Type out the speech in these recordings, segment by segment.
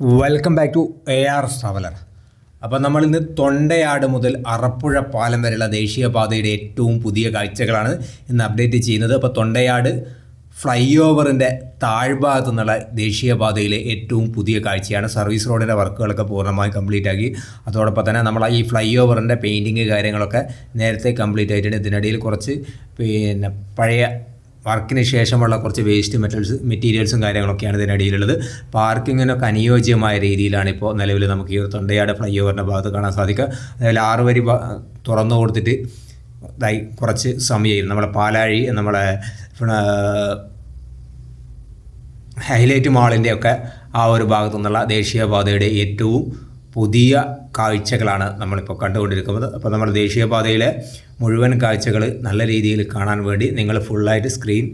Welcome back to A R traveller അപ്പോൾ നമ്മൾ ഇന്ന് തൊണ്ടയാട് മുതൽ അറപ്പുഴ പാലം വരെയുള്ള ദേശീയപാതയുടെ ഏറ്റവും പുതിയ കാഴ്ചകളാണ് ഇന്ന് അപ്ഡേറ്റ് ചെയ്യുന്നത്. അപ്പോൾ തൊണ്ടയാട് ഫ്ലൈ ഓവറിന്റെ താഴ്ഭാഗത്തു നിന്നുള്ള ദേശീയപാതയിലെ ഏറ്റവും പുതിയ കാഴ്ചയാണ്. സർവീസ് റോഡിന്റെ വർക്കുകളൊക്കെ പൂർണമായും കംപ്ലീറ്റ് ആക്കി. അതോടൊപ്പം തന്നെ നമ്മൾ ഈ ഫ്ലൈ ഓവറിന്റെ പെയിന്റിങ് കാര്യങ്ങളൊക്കെ നേരത്തെ കംപ്ലീറ്റ് ആയിട്ടുണ്ട്. ഇതിനിടയിൽ കുറച്ച് പിന്നെ പഴയ വർക്കിന് ശേഷമുള്ള കുറച്ച് വേസ്റ്റ് മെറ്റൽസ് മെറ്റീരിയൽസും കാര്യങ്ങളൊക്കെയാണ് ഇതിനിടയിലുള്ളത് പാർക്കിങ്ങിനൊക്കെ അനുയോജ്യമായ രീതിയിലാണ് ഇപ്പോൾ നിലവിൽ നമുക്ക് ഈ ഒരു തൊണ്ടയാട് ഫ്ലൈ ഓവറിന്റെ ഭാഗത്ത് കാണാൻ സാധിക്കുക. അതേപോലെ ആറ് വരി തുറന്നു കൊടുത്തിട്ട് ഇതായി കുറച്ച് സമയം നമ്മളെ പാലാഴി നമ്മളെ ഹൈലൈറ്റ് മാളിന്റെ ഒക്കെ ആ ഒരു ഭാഗത്തു നിന്നുള്ള ദേശീയപാതയുടെ ഏറ്റവും പുതിയ കാഴ്ചകളാണ് നമ്മളിപ്പോൾ കണ്ടുകൊണ്ടിരിക്കുന്നത്. അപ്പോൾ നമ്മുടെ ദേശീയപാതയിലെ മുഴുവൻ കാഴ്ചകൾ നല്ല രീതിയിൽ കാണാൻ വേണ്ടി നിങ്ങൾ ഫുള്ളായിട്ട് സ്ക്രീൻ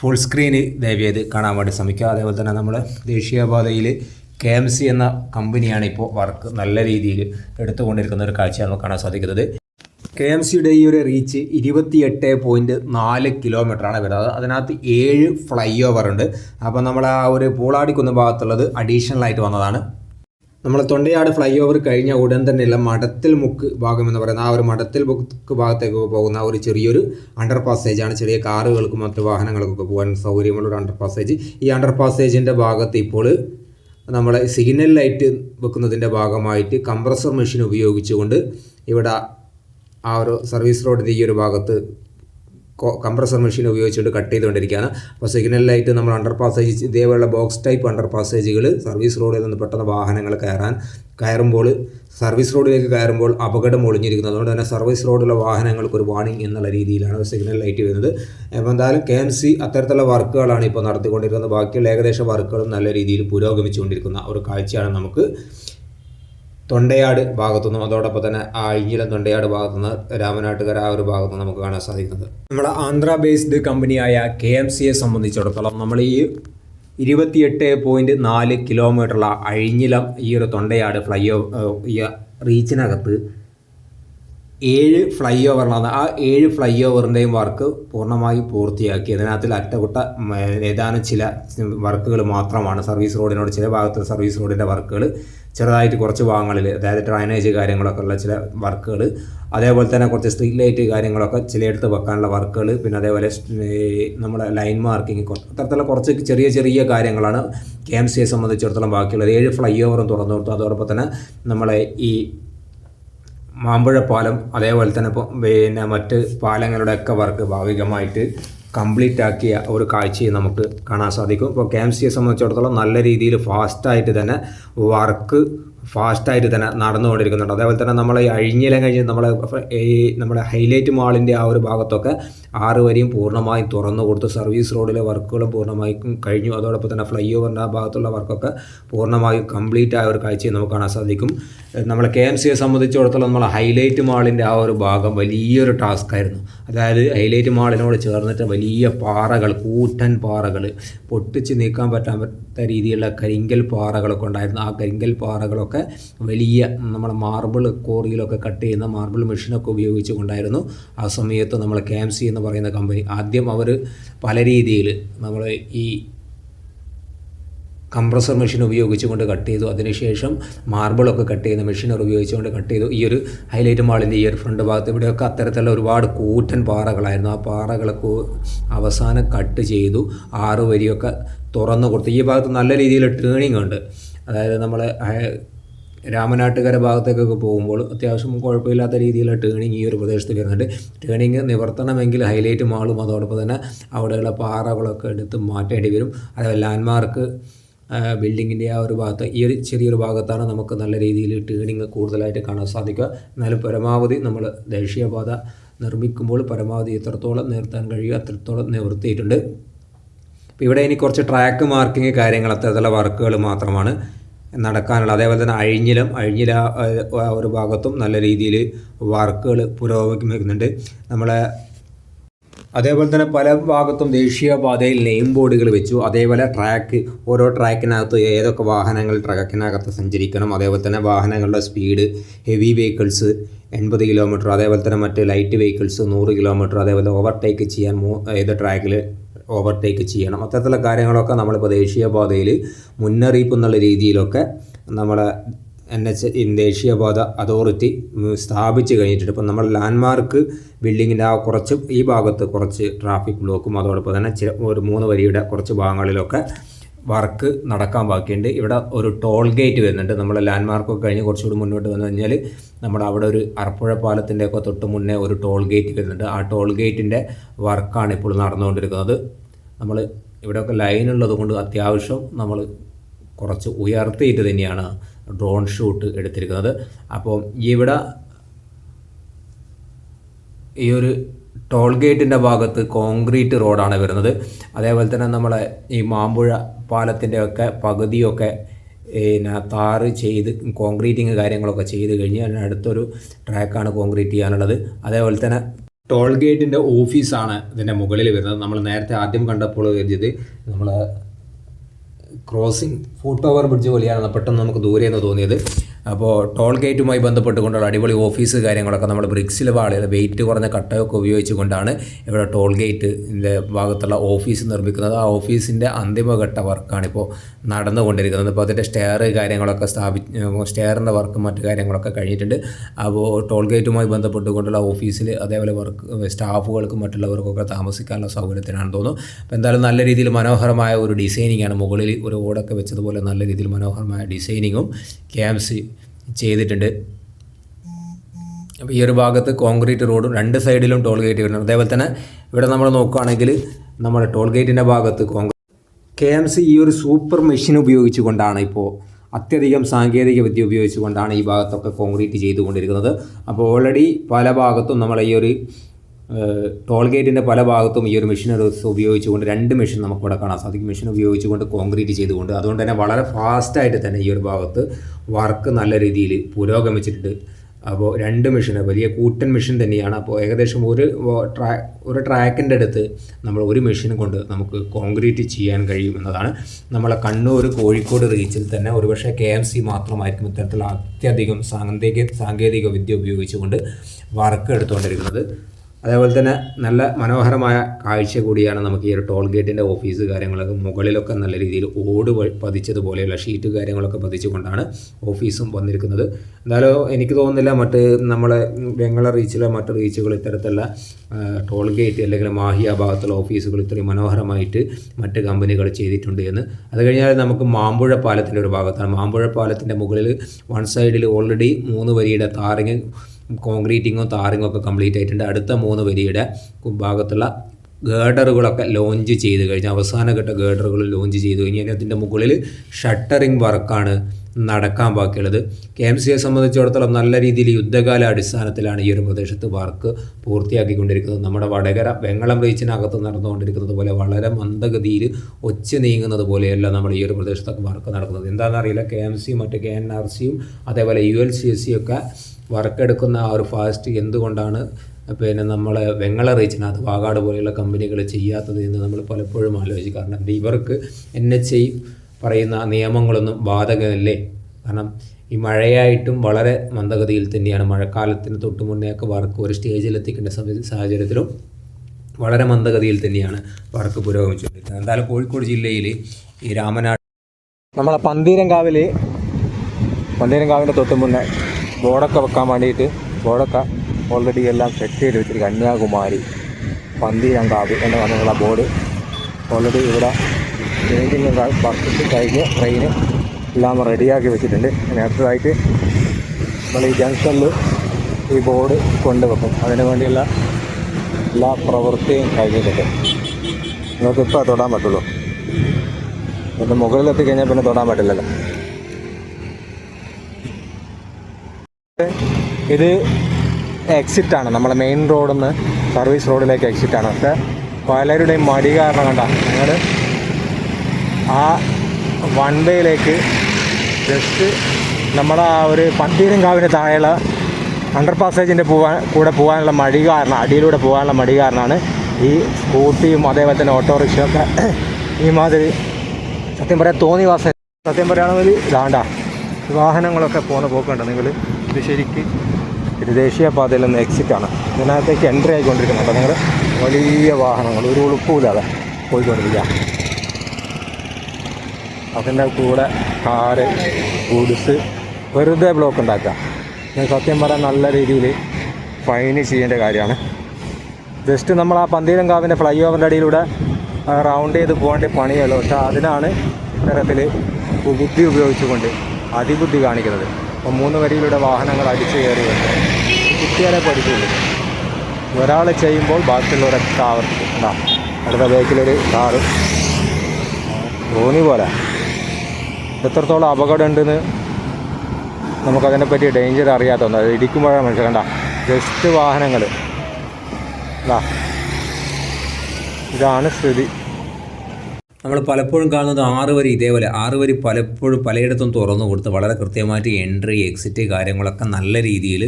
ഫുൾ സ്ക്രീന് ദയവേത് കാണാൻ വേണ്ടി ശ്രമിക്കുക. അതേപോലെ തന്നെ നമ്മൾ ദേശീയപാതയിൽ കെ എം സി എന്ന കമ്പനിയാണ് ഇപ്പോൾ വർക്ക് നല്ല രീതിയിൽ എടുത്തുകൊണ്ടിരിക്കുന്ന ഒരു കാഴ്ചയാണ് നമുക്ക് കാണാൻ സാധിക്കുന്നത്. കെ എം സിയുടെ ഈ ഒരു റീച്ച് ഇരുപത്തിയെട്ട് പോയിന്റ് നാല് കിലോമീറ്ററാണ് വരുന്നത്. അതിനകത്ത് ഏഴ് ഫ്ലൈ ഓവർ ഉണ്ട്. അപ്പോൾ നമ്മൾ ആ ഒരു പൂളാടിക്കുന്ന ഭാഗത്തുള്ളത് അഡീഷണൽ ആയിട്ട് വന്നതാണ്. നമ്മൾ തൊണ്ടയാട് ഫ്ലൈ ഓവർ കഴിഞ്ഞ ഉടൻ തന്നെയുള്ള മടത്തിൽ മുക്ക് ഭാഗം എന്ന് പറയുന്ന ആ ഒരു മടത്തിൽ മുക്ക് ഭാഗത്തേക്ക് പോകുന്ന ഒരു ചെറിയൊരു അണ്ടർ പാസേജാണ് ചെറിയ കാറുകൾക്കും മറ്റു വാഹനങ്ങൾക്കൊക്കെ പോകാൻ സൗകര്യമുള്ള ഒരു അണ്ടർ പാസേജ് ഈ അണ്ടർ പാസേജിന്റെ ഭാഗത്ത് ഇപ്പോൾ നമ്മൾ സിഗ്നൽ ലൈറ്റ് വെക്കുന്നതിന്റെ ഭാഗമായിട്ട് കംപ്രസർ മെഷീൻ ഉപയോഗിച്ചുകൊണ്ട് ഇവിടെ ആ ഒരു സർവീസ് റോഡിന്റെ ഈ ഒരു ഭാഗത്ത് കംപ്രസർ മെഷീൻ ഉപയോഗിച്ചുകൊണ്ട് കട്ട് ചെയ്തുകൊണ്ടിരിക്കുകയാണ്. അപ്പോൾ സിഗ്നൽ ലൈറ്റ് നമ്മൾ അണ്ടർ പാസേജ് ഇതേപോലുള്ള ബോക്സ് ടൈപ്പ് അണ്ടർ പാസേജുകൾ സർവീസ് റോഡിൽ നിന്ന് പെട്ടെന്ന് വാഹനങ്ങൾ കയറാൻ കയറുമ്പോൾ സർവീസ് റോഡിലേക്ക് കയറുമ്പോൾ അപകടം ഒളിഞ്ഞിരിക്കുന്നത്. അതുകൊണ്ട് തന്നെ സർവീസ് റോഡിലുള്ള വാഹനങ്ങൾക്ക് ഒരു വാണിംഗ് എന്നുള്ള രീതിയിലാണ് സിഗ്നൽ ലൈറ്റ് വരുന്നത്. അപ്പോൾ എന്തായാലും കെ എം സി അത്തരത്തിലുള്ള വർക്കുകളാണ് ഇപ്പോൾ നടത്തിക്കൊണ്ടിരിക്കുന്നത്. ബാക്കിയുള്ള ഏകദേശം വർക്കുകളും നല്ല രീതിയിൽ പുരോഗമിച്ചുകൊണ്ടിരിക്കുന്ന ഒരു കാഴ്ചയാണ് നമുക്ക് തൊണ്ടയാട് ഭാഗത്തുനിന്നും അതോടൊപ്പം തന്നെ ആ ഇഞ്ഞിലം തൊണ്ടയാട് ഭാഗത്തുനിന്ന് രാമനാട്ടുകര ആ ഒരു ഭാഗത്തുനിന്ന് നമുക്ക് കാണാൻ സാധിക്കുന്നത്. നമ്മുടെ ആന്ധ്ര ബേസ്ഡ് കമ്പനിയായ കെ എം സിയെ സംബന്ധിച്ചിടത്തോളം നമ്മൾ ഈ ഇരുപത്തിയെട്ട് പോയിന്റ് നാല് കിലോമീറ്ററുള്ള അഴിഞ്ഞിലം ഈ ഒരു തൊണ്ടയാട് ഫ്ലൈ ഈ റീച്ചിനകത്ത് ഏഴ് ഫ്ലൈ ഓവറിലാണ് ആ ഏഴ് ഫ്ലൈ ഓവറിന്റെയും വർക്ക് പൂർണമായും പൂർത്തിയാക്കി. അതിനകത്തിൽ അറ്റകുട്ട ഏതാനും ചില വർക്കുകൾ മാത്രമാണ്. സർവീസ് റോഡിനോട് ചില ഭാഗത്ത് സർവീസ് റോഡിന്റെ വർക്കുകൾ ചെറുതായിട്ട് കുറച്ച് ഭാഗങ്ങളിൽ അതായത് ഡ്രൈനേജ് കാര്യങ്ങളൊക്കെ ഉള്ള ചില വർക്കുകൾ അതേപോലെ തന്നെ കുറച്ച് സ്ട്രീറ്റ് ലൈറ്റ് കാര്യങ്ങളൊക്കെ ചിലയിടത്ത് വെക്കാനുള്ള വർക്കുകൾ പിന്നെ അതേപോലെ നമ്മുടെ ലൈൻ മാർക്കിങ് അത്തരത്തിലുള്ള കുറച്ച് ചെറിയ ചെറിയ കാര്യങ്ങളാണ് കെ എം സിയെ സംബന്ധിച്ചിടത്തോളം ബാക്കിയുള്ളത്. ഏഴ് ഫ്ലൈ ഓവറും തുറന്നു കൊടുത്തു. അതോടൊപ്പം തന്നെ നമ്മളെ ഈ മാമ്പഴ പാലം അതേപോലെ തന്നെ പിന്നെ മറ്റ് പാലങ്ങളുടെയൊക്കെ വർക്ക് ഭാഗികമായിട്ട് കംപ്ലീറ്റ് ആക്കിയ ഒരു കാഴ്ചയും നമുക്ക് കാണാൻ സാധിക്കും. ഇപ്പോൾ കെ എം സിയെ സംബന്ധിച്ചിടത്തോളം നല്ല രീതിയിൽ ഫാസ്റ്റായിട്ട് തന്നെ വർക്ക് ഫാസ്റ്റായിട്ട് തന്നെ നടന്നുകൊണ്ടിരിക്കുന്നുണ്ട്. അതേപോലെ തന്നെ നമ്മൾ ഈ അഴിഞ്ഞിലം കഴിഞ്ഞ് നമ്മൾ ഈ നമ്മുടെ ഹൈലൈറ്റ് മാളിന്റെ ആ ഒരു ഭാഗത്തൊക്കെ ആറ് വരിയും പൂർണമായും തുറന്നു കൊടുത്തു. സർവീസ് റോഡിലെ വർക്കുകളും പൂർണമായും കഴിഞ്ഞു. അതോടൊപ്പം തന്നെ ഫ്ലൈ ഓവറിന്റെ ആ ഭാഗത്തുള്ള വർക്കൊക്കെ പൂർണമായും കംപ്ലീറ്റ് ആയ ഒരു കാഴ്ചയും നമുക്ക് കാണാൻ സാധിക്കും. നമ്മളെ കെ എം സിയെ സംബന്ധിച്ചിടത്തോളം നമ്മൾ ഹൈലൈറ്റ് മാളിന്റെ ആ ഒരു ഭാഗം വലിയൊരു ടാസ്ക് ആയിരുന്നു. അതായത് ഹൈലൈറ്റ് മാളിനോട് ചേർന്നിട്ട് വലിയ പാറകൾ കൂറ്റൻ പാറകൾ പൊട്ടിച്ച് നീക്കാൻ പറ്റാത്ത രീതിയിലുള്ള കരിങ്കൽ പാറകളൊക്കെ ഉണ്ടായിരുന്നു. ആ കരിങ്കൽ പാറകളൊക്കെ വലിയ നമ്മുടെ മാർബിൾ കോറിയിലൊക്കെ കട്ട് ചെയ്യുന്ന മാർബിൾ മെഷീനൊക്കെ ഉപയോഗിച്ച് കൊണ്ടായിരുന്നു ആ സമയത്ത് നമ്മൾ കെ എം സി എന്ന് പറയുന്ന കമ്പനി ആദ്യം അവർ പല രീതിയിൽ നമ്മൾ ഈ കംപ്രസർ മെഷീൻ ഉപയോഗിച്ചുകൊണ്ട് കട്ട് ചെയ്തു. അതിനുശേഷം മാർബിളൊക്കെ കട്ട് ചെയ്യുന്ന മെഷീനർ ഉപയോഗിച്ചുകൊണ്ട് കട്ട് ചെയ്തു. ഈ ഒരു ഹൈലൈറ്റ് മാളിന്റെ ഇയർ ഫ്രണ്ട് ഭാഗത്ത് ഇവിടെയൊക്കെ അത്തരത്തിലുള്ള ഒരുപാട് കൂറ്റൻ പാറകളായിരുന്നു. ആ പാറകളൊക്കെ അവസാനം കട്ട് ചെയ്തു. ആറ് വരിയൊക്കെ തുറന്നു കൊടുത്തു. ഈ ഭാഗത്ത് നല്ല രീതിയിൽ ടേണിംഗ് ഉണ്ട്. അതായത് നമ്മൾ രാമനാട്ടുകര ഭാഗത്തേക്കൊക്കെ പോകുമ്പോൾ അത്യാവശ്യം കുഴപ്പമില്ലാത്ത രീതിയിലുള്ള ടേണിങ് ഈ ഒരു പ്രദേശത്ത് വരുന്നുണ്ട് ടേണിങ് നിവർത്തണമെങ്കിൽ ഹൈലൈറ്റ് മാളും അതോടൊപ്പം തന്നെ അവിടെയുള്ള പാറകളൊക്കെ എടുത്ത് മാറ്റേണ്ടി വരും. അതേപോലെ ലാൻഡ്മാർക്ക് ബിൽഡിങ്ങിന്റെ ആ ഒരു ഭാഗത്ത് ഈ ഒരു ചെറിയൊരു ഭാഗത്താണ് നമുക്ക് നല്ല രീതിയിൽ ടേണിങ് കൂടുതലായിട്ട് കാണാൻ സാധിക്കുക. എന്നാലും പരമാവധി നമ്മൾ ദേശീയപാത നിർമ്മിക്കുമ്പോൾ പരമാവധി എത്രത്തോളം നിർത്താൻ കഴിയുക അത്രത്തോളം നിവർത്തിയിട്ടുണ്ട്. ഇവിടെ ഇനി കുറച്ച് ട്രാക്ക് മാർക്കിങ് കാര്യങ്ങൾ അത്തരത്തിലുള്ള വർക്കുകൾ മാത്രമാണ്. നടക്കാനുള്ള. അതേപോലെ തന്നെ അഴിഞ്ഞിലും അഴിഞ്ഞില ഒരു ഭാഗത്തും നല്ല രീതിയിൽ വർക്കുകൾ പുരോഗമിക്കുന്നുണ്ട്. നമ്മളെ അതേപോലെ തന്നെ പല ഭാഗത്തും ദേശീയപാതയിൽ നെയിം ബോർഡുകൾ വെച്ചു. അതേപോലെ ട്രാക്ക് ഓരോ ട്രാക്കിനകത്ത് ഏതൊക്കെ വാഹനങ്ങൾ ട്രാക്കിനകത്ത് സഞ്ചരിക്കണം. അതേപോലെ തന്നെ വാഹനങ്ങളുടെ സ്പീഡ് ഹെവി വെഹിക്കിൾസ് എൺപത് കിലോമീറ്റർ. അതേപോലെ തന്നെ മറ്റ് ലൈറ്റ് വെഹിക്കിൾസ് നൂറ് കിലോമീറ്റർ. അതേപോലെ ഓവർടേക്ക് ചെയ്യാൻ ഏത് ട്രാക്കിൽ ഓവർടേക്ക് ചെയ്യണം. അത്തരത്തിലുള്ള കാര്യങ്ങളൊക്കെ നമ്മളിപ്പോൾ ദേശീയപാതയിൽ മുന്നറിയിപ്പ് എന്നുള്ള രീതിയിലൊക്കെ നമ്മളെ എൻ എച്ച് ദേശീയപാത അതോറിറ്റി സ്ഥാപിച്ച് കഴിഞ്ഞിട്ടുണ്ട്. ഇപ്പം നമ്മൾ ലാൻഡ്മാർക്ക് ബിൽഡിങ്ങിന്റെ ആ കുറച്ച് ഈ ഭാഗത്ത് കുറച്ച് ട്രാഫിക് ബ്ലോക്കും അതോടൊപ്പം തന്നെ ചില ഒരു മൂന്ന് വരിയുടെ കുറച്ച് ഭാഗങ്ങളിലൊക്കെ വർക്ക് നടക്കാൻ ബാക്കിയുണ്ട്. ഇവിടെ ഒരു ടോൾ ഗേറ്റ് വരുന്നുണ്ട്. നമ്മൾ ലാൻഡ്മാർക്കൊക്കെ കഴിഞ്ഞ് കുറച്ചുകൂടി മുന്നോട്ട് വന്നു കഴിഞ്ഞാൽ നമ്മുടെ അവിടെ ഒരു അറപ്പുഴ പാലത്തിന്റെ ഒക്കെ തൊട്ട് മുന്നേ ഒരു ടോൾ ഗേറ്റ് വരുന്നുണ്ട്. ആ ടോൾ ഗേറ്റിന്റെ വർക്കാണ് ഇപ്പോൾ നടന്നുകൊണ്ടിരിക്കുന്നത്. നമ്മൾ ഇവിടെയൊക്കെ ലൈൻ ഉള്ളത് കൊണ്ട് അത്യാവശ്യം നമ്മൾ കുറച്ച് ഉയർത്തിയിട്ട് തന്നെയാണ് ഡ്രോൺ ഷൂട്ട് എടുത്തിരിക്കുന്നത്. അപ്പോൾ ഇവിടെ ഈ ഒരു ടോൾ ഗേറ്റിന്റെ ഭാഗത്ത് കോൺക്രീറ്റ് റോഡാണ് വരുന്നത്. അതേപോലെ തന്നെ നമ്മളെ ഈ മാമ്പുഴ പാലത്തിന്റെ ഒക്കെ പകുതിയൊക്കെ പിന്നെ താറ് ചെയ്ത് കോൺക്രീറ്റിങ് കാര്യങ്ങളൊക്കെ ചെയ്ത് കഴിഞ്ഞ് അതിന് അടുത്തൊരു ട്രാക്കാണ് കോൺക്രീറ്റ് ചെയ്യാനുള്ളത്. അതേപോലെ തന്നെ ടോൾ ഗേറ്റിന്റെ ഓഫീസാണ് ഇതിന്റെ മുകളിൽ വരുന്നത്. നമ്മൾ നേരത്തെ ആദ്യം കണ്ടപ്പോൾ കരുതിയത് നമ്മൾ ക്രോസിംഗ് ഫുട് ഓവർ ബ്രിഡ്ജ് പോലെയാണ് പെട്ടെന്ന് നമുക്ക് ദൂരെ തോന്നിയത്. അപ്പോൾ ടോൾ ഗേറ്റുമായി ബന്ധപ്പെട്ടുകൊണ്ടുള്ള അടിപൊളി ഓഫീസ് കാര്യങ്ങളൊക്കെ നമ്മൾ ബ്രിക്സിൽ പാളിയത് വെയിറ്റ് കുറഞ്ഞ കട്ടയൊക്കെ ഉപയോഗിച്ചുകൊണ്ടാണ് ഇവിടെ ടോൾ ഗേറ്റിന്റെ ഭാഗത്തുള്ള ഓഫീസ് നിർമ്മിക്കുന്നത്. ആ ഓഫീസിന്റെ അന്തിമഘട്ട വർക്കാണിപ്പോൾ നടന്നുകൊണ്ടിരിക്കുന്നത്. ഇപ്പോൾ അതിന്റെ സ്റ്റെയർ കാര്യങ്ങളൊക്കെ സ്ഥാപി സ്റ്റെയറിന്റെ വർക്കും മറ്റു കാര്യങ്ങളൊക്കെ കഴിഞ്ഞിട്ടുണ്ട്. അപ്പോൾ ടോൾ ഗേറ്റുമായി ബന്ധപ്പെട്ടുകൊണ്ടുള്ള ഓഫീസിൽ അതേപോലെ വർക്ക് സ്റ്റാഫുകൾക്കും മറ്റുള്ളവർക്കൊക്കെ താമസിക്കാനുള്ള സൗകര്യത്തിനാണെന്ന് തോന്നുന്നു. അപ്പോൾ എന്തായാലും നല്ല രീതിയിൽ മനോഹരമായ ഒരു ഡിസൈനിങ്ങാണ് മുകളിൽ ഒരു ഓടൊക്കെ വെച്ചതുപോലെ നല്ല രീതിയിൽ മനോഹരമായ ഡിസൈനിങ്ങും കെ ചെയ്തിട്ടുണ്ട്. അപ്പോൾ ഈ ഒരു ഭാഗത്ത് കോൺക്രീറ്റ് റോഡും രണ്ട് സൈഡിലും ടോൾ ഗേറ്റ് വരുന്നുണ്ട്. അതേപോലെ തന്നെ ഇവിടെ നമ്മൾ നോക്കുകയാണെങ്കിൽ നമ്മുടെ ടോൾ ഗേറ്റിന്റെ ഭാഗത്ത് കോൺക്രീറ്റ് കെ എം സി ഈ ഒരു സൂപ്പർ മെഷീൻ ഉപയോഗിച്ചുകൊണ്ടാണ് ഇപ്പോൾ അത്യധികം സാങ്കേതിക വിദ്യ ഉപയോഗിച്ചുകൊണ്ടാണ് ഈ ഭാഗത്തൊക്കെ കോൺക്രീറ്റ് ചെയ്തുകൊണ്ടിരിക്കുന്നത്. അപ്പോൾ ഓൾറെഡി പല ഭാഗത്തും നമ്മൾ ഈ ഒരു ടോൾ ഗേറ്റിന്റെ പല ഭാഗത്തും ഈ ഒരു മെഷീൻ ഉപയോഗിച്ചുകൊണ്ട് രണ്ട് മെഷീൻ നമുക്ക് ഇവിടെ കാണാൻ സാധിക്കും. മെഷീൻ ഉപയോഗിച്ചുകൊണ്ട് കോൺക്രീറ്റ് ചെയ്തുകൊണ്ട് അതുകൊണ്ട് തന്നെ വളരെ ഫാസ്റ്റായിട്ട് തന്നെ ഈ ഒരു ഭാഗത്ത് വർക്ക് നല്ല രീതിയിൽ പുരോഗമിച്ചിട്ടുണ്ട്. അപ്പോൾ രണ്ട് മെഷീൻ വലിയ കൂട്ടൻ മെഷീൻ തന്നെയാണ്. അപ്പോൾ ഏകദേശം ഒരു ട്രാ ഒരു ട്രാക്കിന്റെ അടുത്ത് നമ്മൾ ഒരു മെഷീൻ കൊണ്ട് നമുക്ക് കോൺക്രീറ്റ് ചെയ്യാൻ കഴിയും എന്നതാണ്. നമ്മളെ കണ്ണൂർ കോഴിക്കോട് റീച്ചിൽ തന്നെ ഒരുപക്ഷെ കെ എം സി മാത്രമായിരിക്കും ഇത്തരത്തിലുള്ള അത്യധികം സാങ്കേതിക സാങ്കേതിക വിദ്യ ഉപയോഗിച്ചുകൊണ്ട് വർക്ക് എടുത്തുകൊണ്ടിരിക്കുന്നത്. അതേപോലെ തന്നെ നല്ല മനോഹരമായ കാഴ്ച കൂടിയാണ് നമുക്ക് ഈ ഒരു ടോൾ ഗേറ്റിന്റെ ഓഫീസ് കാര്യങ്ങളൊക്കെ മുകളിലൊക്കെ നല്ല രീതിയിൽ ഓട് പതിച്ചതുപോലെയുള്ള ഷീറ്റ് കാര്യങ്ങളൊക്കെ പതിച്ചുകൊണ്ടാണ് ഓഫീസും വന്നിരിക്കുന്നത്. എന്തായാലും എനിക്ക് തോന്നുന്നില്ല മറ്റ് നമ്മളെ വെങ്ങള റീച്ചിലെ മറ്റ് റീച്ചുകൾ ഇത്തരത്തിലുള്ള ടോൾ ഗേറ്റ് അല്ലെങ്കിൽ മാഹിയ ഭാഗത്തുള്ള ഓഫീസുകൾ ഇത്രയും മനോഹരമായിട്ട് മറ്റ് കമ്പനികൾ ചെയ്തിട്ടുണ്ട് എന്ന്. അത് കഴിഞ്ഞാൽ നമുക്ക് മാമ്പുഴ പാലത്തിന്റെ ഒരു ഭാഗത്താണ്. മാമ്പുഴ പാലത്തിന്റെ മുകളിൽ വൺ സൈഡിൽ ഓൾറെഡി മൂന്ന് വരിയുടെ താറിങ് കോൺക്രീറ്റിങ്ങും താറിങ്ങും ഒക്കെ കംപ്ലീറ്റ് ആയിട്ടുണ്ട്. അടുത്ത മൂന്ന് വരിയുടെ ഭാഗത്തുള്ള ഗേഡറുകളൊക്കെ ലോഞ്ച് ചെയ്ത് കഴിഞ്ഞ് അവസാനഘട്ട ഗേഡറുകൾ ലോഞ്ച് ചെയ്ത് കഴിഞ്ഞാൽ അതിന്റെ മുകളിൽ ഷട്ടറിങ് വർക്കാണ് നടക്കാൻ ബാക്കിയുള്ളത്. കെ എം സിയെ സംബന്ധിച്ചിടത്തോളം നല്ല രീതിയിൽ യുദ്ധകാല അടിസ്ഥാനത്തിലാണ് ഈ ഒരു പ്രദേശത്ത് വർക്ക് പൂർത്തിയാക്കിക്കൊണ്ടിരിക്കുന്നത്. നമ്മുടെ വടകര വെങ്ങളം റീച്ചിനകത്ത് നടന്നുകൊണ്ടിരിക്കുന്നത് പോലെ വളരെ മന്ദഗതിയിൽ ഒച്ച നീങ്ങുന്നത് പോലെയല്ല നമ്മൾ ഈ ഒരു പ്രദേശത്തൊക്കെ വർക്ക് നടക്കുന്നത്. എന്താണെന്നറിയില്ല കെ എം സിയും മറ്റ് കെ എൻ ആർ സിയും അതേപോലെ U L C S C ഒക്കെ വർക്ക് എടുക്കുന്ന ആ ഒരു ഫാസ്റ്റ് എന്തുകൊണ്ടാണ് പിന്നെ നമ്മളെ വെങ്ങള റീച്ചിനകത്ത് വാഗാട് പോലെയുള്ള കമ്പനികൾ ചെയ്യാത്തത് എന്ന് നമ്മൾ പലപ്പോഴും ആലോചിക്കാറുണ്ട് ഇവർക്ക് എൻ എച്ച് ഐ പറയുന്ന നിയമങ്ങളൊന്നും ബാധകമല്ലേ? കാരണം ഈ മഴയായിട്ടും വളരെ മന്ദഗതിയിൽ തന്നെയാണ്. മഴക്കാലത്തിന് തൊട്ട് മുന്നേയൊക്കെ വർക്ക് ഒരു സമയ- സാഹചര്യത്തിലും വളരെ മന്ദഗതിയിൽ തന്നെയാണ് വർക്ക് പുരോഗമിച്ചുകൊണ്ടിരിക്കുന്നത്. എന്തായാലും കോഴിക്കോട് ജില്ലയിൽ ഈ രാമനാട് നമ്മളെ പന്തീരങ്കാവിൽ പന്തീരങ്കാവിന്റെ തൊട്ട് മുന്നേ ബോർഡൊക്കെ വെക്കാൻ വേണ്ടിയിട്ട് ബോർഡൊക്കെ ഓൾറെഡി എല്ലാം സെറ്റ് ചെയ്ത് വെച്ചിട്ട് കന്യാകുമാരി പന്തീരങ്കാവ് എന്ന് പറഞ്ഞുള്ള ബോർഡ് ഓൾറെഡി ഇവിടെ പെയിന്റിങ് ബസ് കഴിഞ്ഞ് ട്രെയിന് എല്ലാം റെഡിയാക്കി വെച്ചിട്ടുണ്ട്. അടുത്തതായിട്ട് നമ്മൾ ഈ ജംഗ്ഷനിൽ ഈ ബോർഡ് കൊണ്ടുവെക്കും. അതിന് വേണ്ടിയുള്ള എല്ലാ പ്രവൃത്തിയും കഴിഞ്ഞിട്ടുണ്ട്. നിങ്ങൾക്ക് ഇപ്പോൾ തൊടാൻ പറ്റുള്ളൂ. പിന്നെ മുകളിലെത്തി കഴിഞ്ഞാൽ പിന്നെ തൊടാൻ പറ്റില്ലല്ലോ. ഇത് എക്സിറ്റ് ആണ്. നമ്മളെ മെയിൻ റോഡിൽ നിന്ന് സർവീസ് റോഡിലേക്ക് എക്സിറ്റ് ആണ്. പക്ഷേ പലരുടെയും മടി കാരണം കണ്ട ഞങ്ങൾ ആ വൺ വേയിലേക്ക് ജസ്റ്റ് നമ്മളെ ആ ഒരു പന്തീരങ്കാവിന് താഴെയുള്ള അണ്ടർ പാസേജിന്റെ പോവാൻ കൂടെ പോകാനുള്ള മടി കാരണം അടിയിലൂടെ പോകാനുള്ള മടി കാരണമാണ് ഈ സ്കൂട്ടിയും അതേപോലെ തന്നെ ഓട്ടോറിക്ഷയൊക്കെ ഈ മാതിരി സത്യം തോന്നി വാസ സത്യം പറയുകയാണെങ്കിൽ ഇതാണ്ട വാഹനങ്ങളൊക്കെ പോകുന്ന പോക്കുണ്ട് നിങ്ങൾ ഇത് ശരിക്ക് ഇത് ദേശീയപാതയിൽ നിന്ന് എക്സിറ്റ് ആണ്. ഇതിനകത്തേക്ക് എൻട്രി അപ്പോൾ നിങ്ങൾ വലിയ വാഹനങ്ങൾ ഒരു ഉളുപ്പൂലാതെ പോയിക്കൊണ്ടിരിക്കുക അതിന്റെ കൂടെ കാറ് ഗുഡ്സ് വെറുതെ ബ്ലോക്ക് ഉണ്ടാക്കുക. ഞാൻ സത്യം പറയാൻ നല്ല രീതിയിൽ ഫൈന് ചെയ്യേണ്ട കാര്യമാണ്. ജസ്റ്റ് നമ്മൾ ആ പന്തീരങ്കാവിന്റെ ഫ്ലൈ ഓവറിന്റെ അടിയിലൂടെ റൗണ്ട് ചെയ്ത് പോകേണ്ട പണിയുള്ളൂ പക്ഷേ അതിനാണ് ഇത്തരത്തിൽ ബുദ്ധി ഉപയോഗിച്ചുകൊണ്ട് അതിബുദ്ധി കാണിക്കുന്നത്. അപ്പോൾ മൂന്ന് വരിയിലൂടെ വാഹനങ്ങൾ അടിച്ചു കയറി വന്നു. കുട്ടികളെ പഠിക്കുള്ളൂ ഒരാൾ ചെയ്യുമ്പോൾ ബാക്കിയുള്ളവരൊക്കെ ആവർത്തിക്കും. എന്താ അടുത്ത ബേക്കിലൊരു കാറ്. ധോണി പോലെ. എത്രത്തോളം അപകടം ഉണ്ടെന്ന് നമുക്കതിനെ പറ്റി ഡേഞ്ചർ അറിയാത്തതുകൊണ്ട് അത് ഇടിക്കുമ്പോഴാണ് മനസ്സിലാക്കണ്ട ജസ്റ്റ് വാഹനങ്ങൾ. ഇതാ ഇതാണ് സ്ഥിതി. നമ്മൾ പലപ്പോഴും കാണുന്നത് ആറ് വരി ഇതേപോലെ ആറ് വരി പലപ്പോഴും പലയിടത്തും തുറന്നു കൊടുത്ത് വളരെ കൃത്യമായിട്ട് എൻട്രി എക്സിറ്റ് കാര്യങ്ങളൊക്കെ നല്ല രീതിയിൽ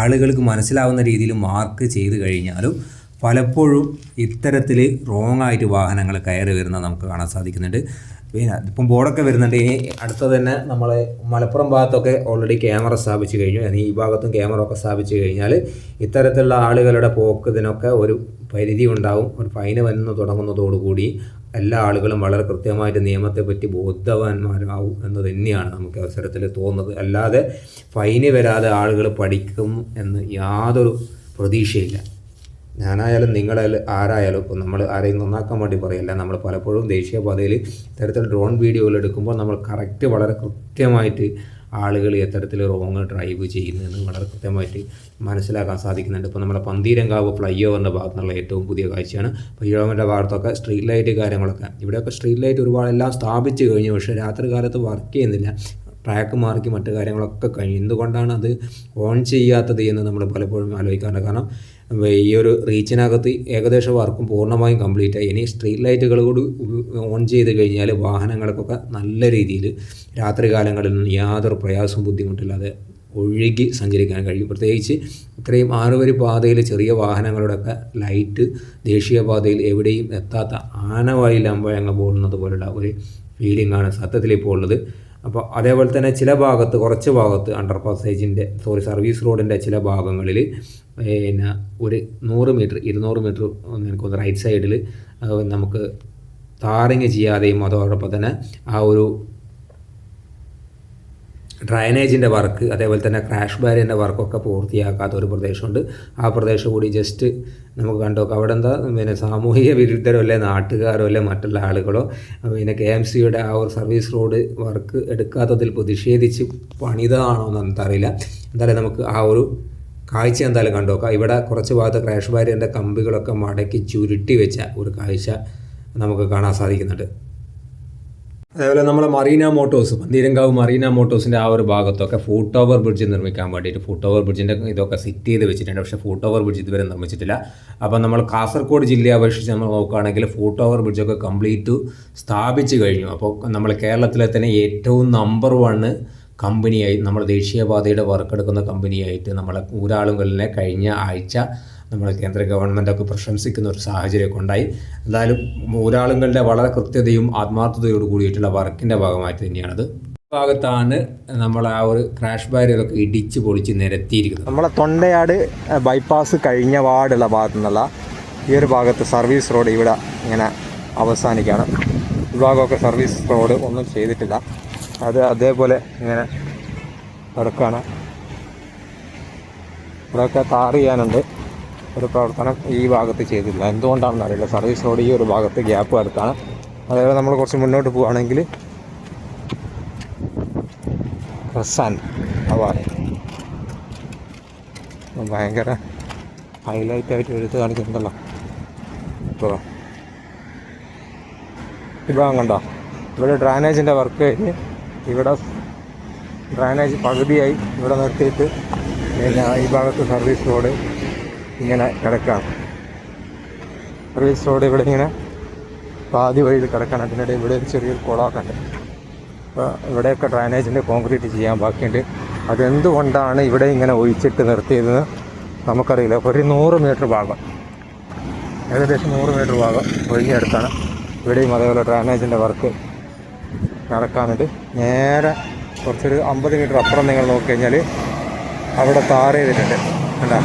ആളുകൾക്ക് മനസ്സിലാവുന്ന രീതിയിൽ മാർക്ക് ചെയ്ത് കഴിഞ്ഞാലും പലപ്പോഴും ഇത്തരത്തിൽ റോങ് ആയിട്ട് വാഹനങ്ങൾ കയറി വരുന്നത് നമുക്ക് കാണാൻ സാധിക്കുന്നുണ്ട്. പിന്നെ ഇപ്പം ബോർഡൊക്കെ വരുന്നുണ്ട്. ഇനി അടുത്ത തന്നെ നമ്മൾ മലപ്പുറം ഭാഗത്തൊക്കെ ഓൾറെഡി ക്യാമറ സ്ഥാപിച്ചു കഴിഞ്ഞു. ഈ ഭാഗത്തും ക്യാമറ ഒക്കെ സ്ഥാപിച്ചു കഴിഞ്ഞാൽ ഇത്തരത്തിലുള്ള ആളുകളുടെ പോക്ക് ഇതിനൊക്കെ ഒരു പരിധി ഉണ്ടാവും. ഒരു ഫൈന് വന്നു തുടങ്ങുന്നതോടുകൂടി എല്ലാ ആളുകളും വളരെ കൃത്യമായിട്ട് നിയമത്തെപ്പറ്റി ബോധവാന്മാരാവും എന്ന് തന്നെയാണ് നമുക്ക് അവസരത്തിൽ തോന്നുന്നത്. അല്ലാതെ ഫൈന് വരാതെ ആളുകൾ പഠിക്കും എന്ന് യാതൊരു പ്രതീക്ഷയില്ല. ഞാനായാലും നിങ്ങളായാലും ആരായാലും ഇപ്പോൾ നമ്മൾ ആരെയും നന്നാക്കാൻ വേണ്ടി പറയില്ല. നമ്മൾ പലപ്പോഴും ദേശീയപാതയിൽ ഇത്തരത്തിൽ ഡ്രോൺ വീഡിയോകൾ എടുക്കുമ്പോൾ നമ്മൾ കറക്റ്റ് വളരെ കൃത്യമായിട്ട് ആളുകൾ എത്തരത്തിൽ റോങ് ഡ്രൈവ് ചെയ്യുന്നതെന്ന് വളരെ കൃത്യമായിട്ട് മനസ്സിലാക്കാൻ സാധിക്കുന്നുണ്ട്. ഇപ്പോൾ നമ്മുടെ പന്തീരങ്കാവ് ഫ്ലൈ ഓവറിന്റെ ഭാഗത്തു ഏറ്റവും പുതിയ കാഴ്ചയാണ്. ഫ്ലൈ ഭാഗത്തൊക്കെ സ്ട്രീറ്റ് ലൈറ്റ് കാര്യങ്ങളൊക്കെ. ഇവിടെയൊക്കെ സ്ട്രീറ്റ് ലൈറ്റ് ഒരുപാട് എല്ലാം സ്ഥാപിച്ച് കഴിഞ്ഞു. പക്ഷേ രാത്രി കാലത്ത് വർക്ക് ചെയ്യുന്നില്ല. ട്രാക്ക് മാർക്കി മറ്റു കാര്യങ്ങളൊക്കെ കഴിഞ്ഞു. എന്തുകൊണ്ടാണ് അത് ഓൺ ചെയ്യാത്തത് എന്ന് നമ്മൾ പലപ്പോഴും ആലോചിക്കാറുണ്ട്. കാരണം ഈ ഒരു റീച്ചിനകത്ത് ഏകദേശം വർക്കും പൂർണമായും കംപ്ലീറ്റ് ആയി. ഇനി സ്ട്രീറ്റ് ലൈറ്റുകൾ കൂടി ഓൺ ചെയ്ത് കഴിഞ്ഞാൽ വാഹനങ്ങൾക്കൊക്കെ നല്ല രീതിയിൽ രാത്രികാലങ്ങളിൽ യാതൊരു പ്രയാസവും ബുദ്ധിമുട്ടില്ലാതെ ഒഴുകി സഞ്ചരിക്കാൻ കഴിയും. പ്രത്യേകിച്ച് ഇത്രയും ആറുവരി പാതയിൽ ചെറിയ വാഹനങ്ങളുടെയൊക്കെ ലൈറ്റ് ദേശീയപാതയിൽ എവിടെയും എത്താത്ത ആനവായി അമ്പഴങ്ങ പോകുന്നത് പോലുള്ള ഒരു ഫീലിംഗാണ് സത്യത്തിൽ ഇപ്പോൾ ഉള്ളത്. അപ്പോൾ അതേപോലെ തന്നെ ചില ഭാഗത്ത് കുറച്ച് ഭാഗത്ത് അണ്ടർ പാസേജിന്റെ സോറി സർവീസ് റോഡിന്റെ ചില ഭാഗങ്ങളിൽ പിന്നെ ഒരു നൂറ് മീറ്റർ ഇരുന്നൂറ് മീറ്റർ നിനക്ക് റൈറ്റ് സൈഡിൽ നമുക്ക് താറിങ് ചെയ്യാതെയും അതോടൊപ്പം തന്നെ ആ ഒരു ഡ്രൈനേജിന്റെ വർക്ക് അതേപോലെ തന്നെ ക്രാഷ് ബാരിന്റെ വർക്കൊക്കെ പൂർത്തിയാക്കാത്ത ഒരു പ്രദേശമുണ്ട്. ആ പ്രദേശം കൂടി ജസ്റ്റ് നമുക്ക് കണ്ടു അവിടെ എന്താ പിന്നെ സാമൂഹിക വിരുദ്ധരോ അല്ലെ നാട്ടുകാരോ അല്ലെ മറ്റുള്ള ആളുകളോ പിന്നെ കെ എം സിയുടെ ആ ഒരു സർവീസ് റോഡ് വർക്ക് എടുക്കാത്തതിൽ പ്രതിഷേധിച്ച് പണിതാണോ എന്ന് നമുക്കറിയില്ല. എന്തായാലും നമുക്ക് ആ ഒരു കാഴ്ച എന്തായാലും കണ്ടു നോക്കാം. ഇവിടെ കുറച്ച് ഭാഗത്ത് ക്രാഷ് ബാരിന്റെ കമ്പികളൊക്കെ മടക്കി ചുരുട്ടി വെച്ച ഒരു കാഴ്ച നമുക്ക് കാണാൻ സാധിക്കുന്നുണ്ട്. അതേപോലെ നമ്മളെ മറീന മോട്ടോഴ്സ് പന്തീരങ്കാവ് മറീന മോട്ടോഴ്സിന്റെ ആ ഒരു ഭാഗത്തൊക്കെ ഫൂട്ട് ഓവർ ബ്രിഡ്ജ് നിർമ്മിക്കാൻ വേണ്ടിയിട്ട് ഫൂട്ട് ഓവർ ബ്രിഡ്ജിന്റെ ഇതൊക്കെ സിറ്റ് ചെയ്ത് വെച്ചിട്ടുണ്ട്. പക്ഷേ ഫൂട്ട് ഓവർ ബ്രിഡ്ജ് ഇതുവരെ നിർമ്മിച്ചിട്ടില്ല. അപ്പോൾ നമ്മൾ കാസർഗോഡ് ജില്ലയെ അപേക്ഷിച്ച് നമ്മൾ നോക്കുകയാണെങ്കിൽ ഫൂട്ട് ഓവർ ബ്രിഡ്ജൊക്കെ കംപ്ലീറ്റ് സ്ഥാപിച്ചു കഴിഞ്ഞു. അപ്പോൾ നമ്മൾ കേരളത്തിലെ തന്നെ ഏറ്റവും നമ്പർ വണ്ണ് കമ്പനിയായി നമ്മൾ ദേശീയപാതയുടെ വർക്ക് എടുക്കുന്ന കമ്പനിയായിട്ട് നമ്മളെ ഊരാളുകളിനെ കഴിഞ്ഞ ആഴ്ച നമ്മൾ കേന്ദ്ര ഗവൺമെന്റൊക്കെ പ്രശംസിക്കുന്ന ഒരു സാഹചര്യമൊക്കെ ഉണ്ടായി. എന്തായാലും ഒരാളുകളുടെ വളരെ കൃത്യതയും ആത്മാർത്ഥതയോട് കൂടിയിട്ടുള്ള വർക്കിന്റെ ഭാഗമായിട്ട് തന്നെയാണത്. ഭാഗത്താണ് നമ്മൾ ആ ഒരു ക്രാഷ് ബാരിയറൊക്കെ ഇടിച്ച് പൊളിച്ച് നിരത്തിയിരിക്കുന്നത്. നമ്മളെ തൊണ്ടയാട് ബൈപ്പാസ് കഴിഞ്ഞ വാർഡുള്ള ഭാഗത്തു നിന്നുള്ള ഈ ഒരു ഭാഗത്ത് സർവീസ് റോഡ് ഇവിടെ ഇങ്ങനെ അവസാനിക്കുകയാണ് ഈ ഭാഗമൊക്കെ സർവീസ് റോഡ് ഒന്നും ചെയ്തിട്ടില്ല. അത് അതേപോലെ ഇങ്ങനെ കിടക്കുകയാണ് ഇവിടെയൊക്കെ താർ ചെയ്യാനുണ്ട്. ഒരു പ്രവർത്തനം ഈ ഭാഗത്ത് ചെയ്തില്ല. എന്തുകൊണ്ടാണെന്ന് അറിയില്ല. സർവീസ് റോഡ് ഈ ഒരു ഭാഗത്ത് ഗ്യാപ്പ് അടുത്താണ് അതേപോലെ നമ്മൾ കുറച്ച് മുന്നോട്ട് പോവുകയാണെങ്കിൽ റസാൻ അവാർഡ് ഭയങ്കര ഹൈലൈറ്റ് ആയിട്ട് എടുത്ത് കാണിക്കുന്നുണ്ടല്ലോ ഇപ്പോൾ ഇപ്പം കണ്ടോ? ഇവിടെ ഡ്രാനേജിന്റെ വർക്ക് കഴിഞ്ഞ് ഇവിടെ ഡ്രാനേജ് പകുതിയായി ഇവിടെ നിർത്തിയിട്ട് പിന്നെ ഈ ഭാഗത്ത് സർവീസ് റോഡ് ഇങ്ങനെ കിടക്കാം. സർവീസ് റോഡ് ഇവിടെ ഇങ്ങനെ പാതി വഴിയിൽ കിടക്കണം അതിനിടെ ഇവിടെ ഒരു ചെറിയൊരു കുളമൊക്കെ ഉണ്ട്. അപ്പോൾ ഇവിടെയൊക്കെ ഡ്രൈനേജിന്റെ കോൺക്രീറ്റ് ചെയ്യാൻ ബാക്കിയുണ്ട്. അതെന്തുകൊണ്ടാണ് ഇവിടെ ഇങ്ങനെ ഒഴിച്ചിട്ട് നിർത്തിയതെന്ന് നമുക്കറിയില്ല. ഒരു നൂറ് മീറ്റർ ഭാഗം ഏകദേശം നൂറ് മീറ്റർ ഭാഗം ഒഴിഞ്ഞെടുത്താണ് ഇവിടെയും അതേപോലെ ഡ്രൈനേജിന്റെ വർക്ക് നടക്കാനുണ്ട്. നേരെ കുറച്ചൊരു അമ്പത് മീറ്റർ അപ്പുറം നിങ്ങൾ നോക്കിക്കഴിഞ്ഞാൽ അവിടെ താറ ചെയ്തിട്ടുണ്ട് കണ്ടോ?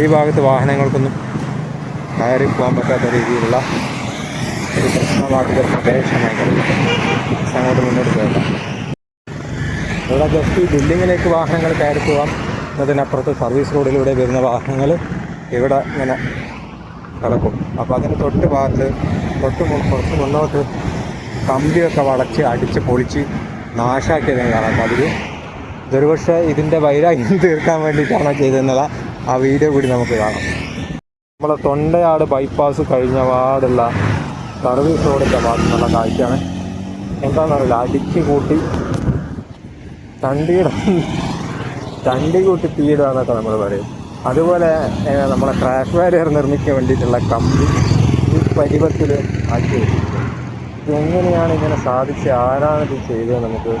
ഈ ഭാഗത്ത് വാഹനങ്ങൾക്കൊന്നും കയറി പോകാൻ പറ്റാത്ത രീതിയിലുള്ള ഒരു പ്രശ്നമാക്കിയ പ്രദേശമായി അങ്ങോട്ട് മുന്നോട്ട് ഇവിടെ ജസ്റ്റ് ഈ ബിൽഡിങ്ങിലേക്ക് വാഹനങ്ങൾ കയറി പോകാം. എന്നതിനപ്പുറത്ത് സർവീസ് റോഡിലൂടെ വരുന്ന വാഹനങ്ങൾ ഇവിടെ ഇങ്ങനെ കിടക്കും. അപ്പോൾ അതിന് തൊട്ട് ഭാഗത്ത് തൊട്ട് കുറച്ച് മുന്നോട്ട് കമ്പിയൊക്കെ വളച്ച് അടിച്ച് പൊളിച്ച് നാശാക്കിയതിന് കാണാം അതിൽ ഇതൊരുപക്ഷെ ഇതിന്റെ വൈരാഗ്യം തീർക്കാൻ വേണ്ടിയിട്ടാണോ ചെയ്തതെന്നുള്ള ആ വീഡിയോ കൂടി നമുക്ക് കാണാം. നമ്മളെ തൊണ്ടയാട് ബൈപ്പാസ് കഴിഞ്ഞ പാടുള്ള സർവീസ് റോഡിന്റെ ഭാഗത്തുനിന്നുള്ള കാഴ്ചയാണ്. എന്താണെന്നറിയില്ല അടിച്ച് കൂട്ടി തണ്ടിയുടെ തണ്ടി കൂട്ടി തീയിടുക എന്നൊക്കെ നമ്മൾ പറയും. അതുപോലെ നമ്മളെ ക്രാഷ് ബാരിയർ നിർമ്മിക്കാൻ വേണ്ടിയിട്ടുള്ള കമ്പി ഈ പരിവത്തിൽ ആക്കി എങ്ങനെയാണ് ഇങ്ങനെ സാധിച്ച് ആരാണ് ഇത് ചെയ്തത് നമുക്ക്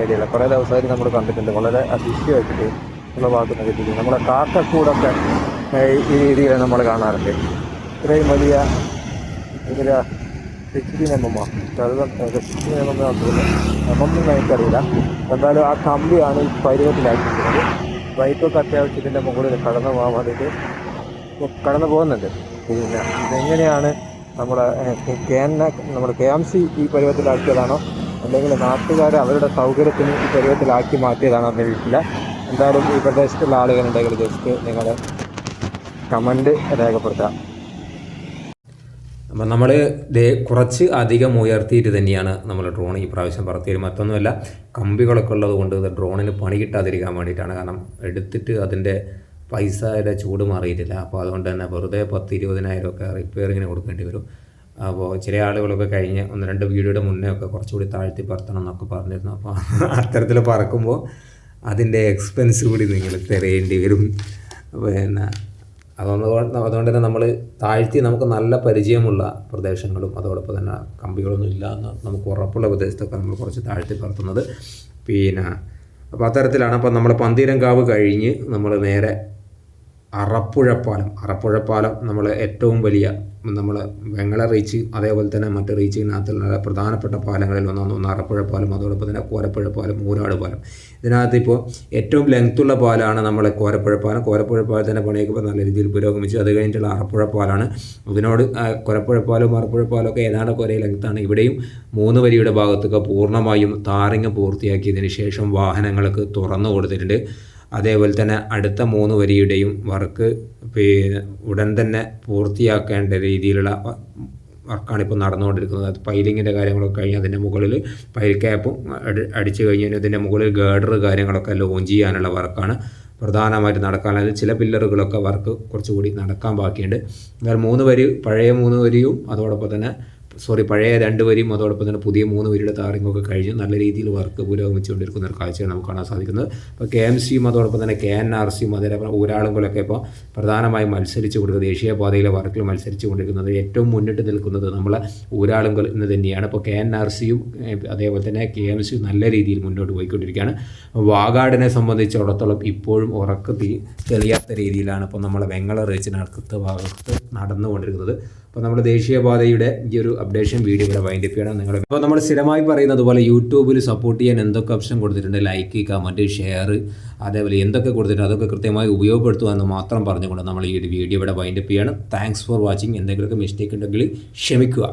ഐഡിയ ഇല്ല. കുറേ ദിവസമായിട്ട് നമ്മൾ കണ്ടിട്ടുണ്ട്. വളരെ അതിശയമായിട്ട് ഉള്ള രീതിയിൽ. നമ്മുടെ കാക്കക്കൂടൊക്കെ ഈ രീതിയിൽ നമ്മൾ കാണാറുണ്ട്. ഇത്രയും വലിയ ഭയങ്കര സിക്സ്റ്റി എമ്മ സിക്സ്റ്റി എമ്മ തോന്നുന്നു എമ്മൊന്നും എനിക്കറിയില്ല. എന്നാലും ആ കമ്പിയാണ് ഈ പരുവത്തിലാക്കിയിരിക്കുന്നത്. ബൈക്കൊക്കെ അത്യാവശ്യം ഇതിന്റെ മുകളിൽ കടന്നു പോകാൻ വേണ്ടിയിട്ട് കടന്നു പോകുന്നുണ്ട്. പിന്നെ ഇതെങ്ങനെയാണ് നമ്മുടെ കെ എൻ നമ്മുടെ കെ എം സി ഈ പരുവത്തിലാക്കിയതാണോ? അല്ലെങ്കിൽ നാട്ടുകാർ അവരുടെ സൗകര്യത്തിന് ഈ പരുവത്തിലാക്കി മാറ്റിയതാണോ എന്ന് അറിയില്ല എന്തായാലും ഈ പ്രദേശത്തുള്ള ആളുകളുണ്ടെങ്കിൽ ജസ്റ്റ് നിങ്ങൾ കമന്റ് രേഖപ്പെടുത്താം അപ്പം നമ്മൾ കുറച്ച് അധികം ഉയർത്തിയിട്ട് തന്നെയാണ് നമ്മൾ ഡ്രോൺ ഈ പ്രാവശ്യം പറത്തിയത്. മറ്റൊന്നുമല്ല കമ്പികളൊക്കെ ഉള്ളത് കൊണ്ട് ഡ്രോണിന് പണി കിട്ടാതിരിക്കാൻ വേണ്ടിയിട്ടാണ്. കാരണം എടുത്തിട്ട് അതിന്റെ പൈസയുടെ ചൂട് മാറിയിട്ടില്ല. അപ്പോൾ അതുകൊണ്ട് തന്നെ വെറുതെ പത്ത് ഇരുപതിനായിരം ഒക്കെ റിപ്പയറിങ്ങിന് കൊടുക്കേണ്ടി വരും. അപ്പോൾ ചില ആളുകളൊക്കെ കഴിഞ്ഞ് ഒന്ന് രണ്ട് വീഡിയോയുടെ മുന്നേ ഒക്കെ കുറച്ചുകൂടി താഴ്ത്തി പറത്തണം എന്നൊക്കെ പറഞ്ഞിരുന്നു. അപ്പോൾ അത്തരത്തിൽ പറക്കുമ്പോൾ അതിന്റെ എക്സ്പെൻസ് കൂടി നിങ്ങൾ തരേണ്ടി വരും. പിന്നെ അതുകൊണ്ട് അതുകൊണ്ട് തന്നെ നമ്മൾ താഴ്ത്തി നമുക്ക് നല്ല പരിചയമുള്ള പ്രദേശങ്ങളും അതോടൊപ്പം തന്നെ കമ്പികളൊന്നും ഇല്ല എന്ന് നമുക്ക് ഉറപ്പുള്ള പ്രദേശത്തൊക്കെ നമ്മൾ കുറച്ച് താഴ്ത്തി പറത്തുന്നത്. പിന്നെ അപ്പോൾ അത്തരത്തിലാണ് അപ്പോൾ നമ്മൾ പന്തീരങ്കാവ് കഴിഞ്ഞ് നമ്മൾ നേരെ അറപ്പുഴപ്പാലം. അറപ്പുഴപ്പാലം നമ്മൾ ഏറ്റവും വലിയ നമ്മൾ വെങ്ങള റീച്ച് അതേപോലെ തന്നെ മറ്റ് റീച്ചിനകത്തുള്ള പ്രധാനപ്പെട്ട പാലങ്ങളിൽ ഒന്നാണ് ഒന്ന് അറപ്പുഴപ്പാലം അതോടൊപ്പം തന്നെ കോരപ്പുഴപ്പാലം മൂരാട് പാലം. ഇതിനകത്ത് ഇപ്പോൾ ഏറ്റവും ലെങ്ത്തുള്ള പാലാണ് നമ്മളെ കോരപ്പുഴപ്പാലം. കോരപ്പുഴപ്പാലത്തിന്റെ പണിയൊക്കെ നല്ല രീതിയിൽ പുരോഗമിച്ചു അത് കഴിഞ്ഞിട്ടുള്ള അറപ്പുഴപ്പാലാണ്. ഇതിനോട് ആ, അറപ്പുഴപ്പാലും അറപ്പുഴപ്പാലവും ഒക്കെ ഏതാണ്ട് ഒരേ ലെങ്ത്താണ് ഇവിടെയും മൂന്ന് വരിയുടെ ഭാഗത്തൊക്കെ പൂർണമായും താറിങ് പൂർത്തിയാക്കിയതിന് ശേഷം വാഹനങ്ങൾക്ക് തുറന്നു കൊടുത്തിട്ടുണ്ട്. അതേപോലെ തന്നെ അടുത്ത മൂന്ന് വരിയുടെയും വർക്ക് ഉടൻ തന്നെ പൂർത്തിയാക്കേണ്ട രീതിയിലുള്ള വർക്കാണ് ഇപ്പോൾ നടന്നുകൊണ്ടിരിക്കുന്നത്. അത് പൈലിങ്ങിന്റെ കാര്യങ്ങളൊക്കെ കഴിഞ്ഞ് അതിന്റെ മുകളിൽ പൈൽ ക്യാപ്പും അടി അടിച്ചു കഴിഞ്ഞാൽ അതിന്റെ മുകളിൽ ഗേഡർ കാര്യങ്ങളൊക്കെ ലോഞ്ച് ചെയ്യാനുള്ള വർക്കാണ് പ്രധാനമായിട്ട് നടക്കാനുള്ളത്. ചില പില്ലറുകളൊക്കെ വർക്ക് കുറച്ചുകൂടി നടക്കാൻ ബാക്കിയുണ്ട്. എന്നാൽ മൂന്ന് വരി പഴയ മൂന്ന് വരിയും അതോടൊപ്പം തന്നെ സോറി പഴയ രണ്ട് വരിയും അതോടൊപ്പം തന്നെ പുതിയ മൂന്ന് വരിയുടെ താറിങ്ങൊക്കെ കഴിഞ്ഞ്. നല്ല രീതിയിൽ വർക്ക് പുരോഗമിച്ചുകൊണ്ടിരിക്കുന്ന ഒരു കാഴ്ചയാണ് നമുക്ക് കാണാൻ സാധിക്കുന്നത്. ഇപ്പോൾ കെ എം സിയും അതോടൊപ്പം തന്നെ കെ എൻ ആർ സിയും അതേപോലെ ഊരാളുകളൊക്കെ ഇപ്പോൾ പ്രധാനമായും മത്സരിച്ചു കൊടുക്കുന്നത് ദേശീയപാതയിലെ വർക്കിൽ മത്സരിച്ചു കൊണ്ടിരിക്കുന്നത് ഏറ്റവും മുന്നിട്ട് നിൽക്കുന്നത് നമ്മളെ ഊരാളുകൾ എന്ന് തന്നെയാണ്. ഇപ്പോൾ കെ എൻ ആർ സിയും അതേപോലെ തന്നെ കെ എം സിയും നല്ല രീതിയിൽ മുന്നോട്ട് പോയിക്കൊണ്ടിരിക്കുകയാണ്. വാഗാടിനെ സംബന്ധിച്ചിടത്തോളം ഇപ്പോഴും ഉറക്കത്തി തെളിയാത്ത രീതിയിലാണ് ഇപ്പോൾ നമ്മളെ വെങ്ങള റീച്ചിനടുത്ത ഭാഗത്ത് നടന്നുകൊണ്ടിരിക്കുന്നത്. അപ്പോൾ നമ്മൾ ദേശീയപാതയുടെ ഈ ഒരു അപ്ഡേഷൻ വീഡിയോ ഇവിടെ വൈൻഡപ്പ് ചെയ്യണം നിങ്ങൾ അപ്പോൾ നമ്മൾ സ്ഥിരമായി പറയുന്നത് പോലെ യൂട്യൂബിൽ സപ്പോർട്ട് ചെയ്യാൻ എന്തൊക്കെ ഓപ്ഷൻ കൊടുത്തിട്ടുണ്ട്? ലൈക്ക് കമന്റ് ഷെയർ അതേപോലെ എന്തൊക്കെ കൊടുത്തിട്ടുണ്ട്? അതൊക്കെ കൃത്യമായി ഉപയോഗപ്പെടുത്തുക എന്ന് മാത്രം പറഞ്ഞുകൊണ്ട് നമ്മൾ ഈ ഒരു വീഡിയോ ഇവിടെ വൈൻഡപ്പ് ചെയ്യണം. താങ്ക്സ് ഫോർ വാച്ചിങ് എന്തെങ്കിലുമൊക്കെ മിസ്റ്റേക്ക് ഉണ്ടെങ്കിൽ ക്ഷമിക്കുക.